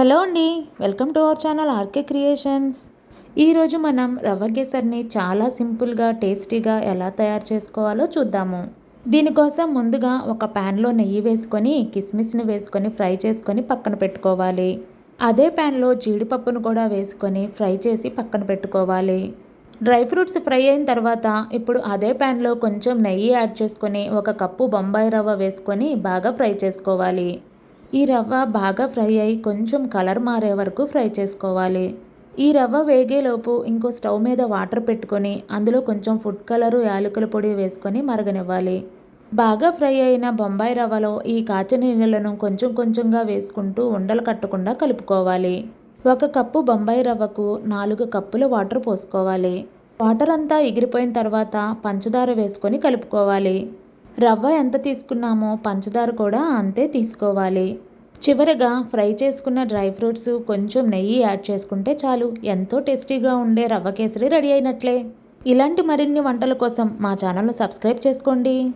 Hello అండి welcome to our channel R K creations. ఈరోజు మనం రవ్వ కేసరిని చాలా సింపుల్గా టేస్టీగా ఎలా తయారు చేసుకోవాలో చూద్దాము. దీనికోసం ముందుగా ఒక ప్యాన్లో నెయ్యి వేసుకొని కిస్మిస్ని వేసుకొని ఫ్రై చేసుకొని పక్కన పెట్టుకోవాలి. అదే ప్యాన్లో జీడిపప్పును కూడా వేసుకొని ఫ్రై చేసి పక్కన పెట్టుకోవాలి. డ్రై ఫ్రూట్స్ ఫ్రై అయిన తర్వాత ఇప్పుడు అదే ప్యాన్లో కొంచెం నెయ్యి యాడ్ చేసుకొని ఒక కప్పు బొంబాయి రవ్వ వేసుకొని బాగా ఫ్రై చేసుకోవాలి. ఈ రవ్వ బాగా ఫ్రై అయ్యి కొంచెం కలర్ మారే వరకు ఫ్రై చేసుకోవాలి. ఈ రవ్వ వేగేలోపు ఇంకో స్టవ్ మీద వాటర్ పెట్టుకొని అందులో కొంచెం ఫుడ్ కలరు యాలకుల పొడి వేసుకొని మరగనివ్వాలి. బాగా ఫ్రై అయిన బొంబాయి రవ్వలో ఈ కాచిన నీళ్ళను కొంచెం కొంచెంగా వేసుకుంటూ ఉండలు కట్టకుండా కలుపుకోవాలి. ఒక కప్పు బొంబాయి రవ్వకు నాలుగు కప్పుల వాటర్ పోసుకోవాలి. వాటర్ అంతా ఎగిరిపోయిన తర్వాత పంచదార వేసుకొని కలుపుకోవాలి. రవ్వ ఎంత తీసుకున్నామో పంచదార కూడా అంతే తీసుకోవాలి. చివరగా ఫ్రై చేసుకున్న డ్రై ఫ్రూట్స్ కొంచెం నెయ్యి యాడ్ చేసుకుంటే చాలు. ఎంతో టేస్టీగా ఉండే రవ్వ కేసరి రెడీ అయినట్లే. ఇలాంటి మరిన్ని వంటల కోసం మా ఛానల్ను సబ్స్క్రైబ్ చేసుకోండి.